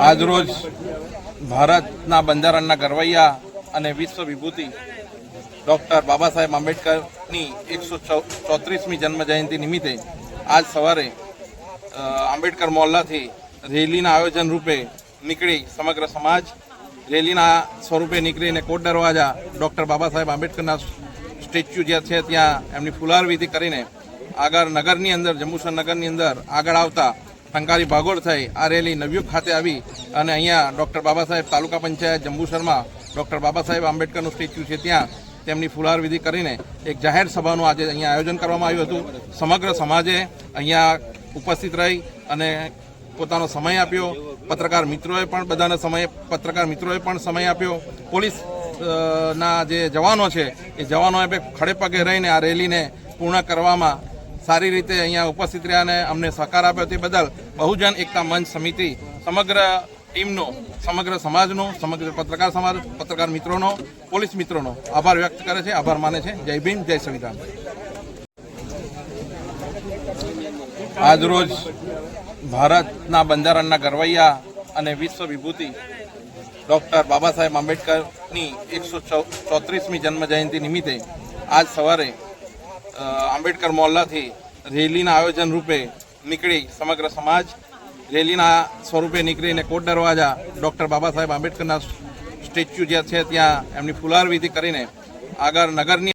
આજરોજ ભારતના બંધારણના ગરવૈયા અને વિશ્વ વિભૂતિ ડૉક્ટર બાબા સાહેબ આંબેડકરની એકસો ચોત્રીસમી જન્મ જયંતિ નિમિત્તે આજ સવારે આંબેડકર મોહલ્લાથી રેલીના આયોજન રૂપે નીકળી સમગ્ર સમાજ રેલીના સ્વરૂપે નીકળીને કોટ દરવાજા ડૉક્ટર બાબા સાહેબ આંબેડકરના સ્ટેચ્યુ જ્યાં છે ત્યાં એમની ફુલાર વિધિ કરીને આગળ નગરની અંદર, જંબુસર નગરની અંદર આગળ આવતા ટંકારી ભાગોળ થઈ આ રેલી નવયુગ ખાતે આવી અને અહીંયા ડૉક્ટર બાબા સાહેબ તાલુકા પંચાયત જંબુસરમાં ડૉક્ટર બાબા સાહેબ આંબેડકરનું સ્ટેચ્યુ છે ત્યાં તેમની ફુલાર વિધિ કરીને એક જાહેર સભાનું આજે અહીંયા આયોજન કરવામાં આવ્યું હતું. સમગ્ર સમાજે અહીંયા ઉપસ્થિત રહી અને પોતાનો સમય આપ્યો. પત્રકાર મિત્રોએ પણ બધાને સમય, પત્રકાર મિત્રોએ પણ સમય આપ્યો. પોલીસ ના જે જવાનો છે, એ જવાનોએ ખડે પગે રહીને આ રેલીને પૂર્ણ કરવામાં સારી રીતે અહીંયા ઉપસ્થિત રહ્યા અને અમને સહકાર આપ્યો તે બદલ બહુજન એકતા મંચ સમિતિ, સમગ્ર ટીમનો, સમગ્ર સમાજનો, સમગ્ર પત્રકાર સમાજ, પત્રકાર મિત્રોનો, પોલીસ મિત્રોનો આભાર વ્યક્ત કરે છે, આભાર માને છે. જય ભીમ, જય સંવિધાન. આજરોજ ભારતના બંધારણના ગરવૈયા અને વિશ્વ વિભૂતિ ડૉક્ટર બાબા સાહેબ આંબેડકરની એકસો ચોત્રીસમી જન્મ જયંતિ નિમિત્તે આજ સવારે આંબેડકર મોહલ્લાથી રેલીના આયોજન રૂપે નીકળી સમગ્ર સમાજ રેલીના સ્વરૂપે નીકળીને કોટ દરવાજા ડૉક્ટર બાબા સાહેબ આંબેડકરના સ્ટેચ્યુ જ્યાં છે ત્યાં એમની ફુલાર વિધિ કરીને આગળ નગરની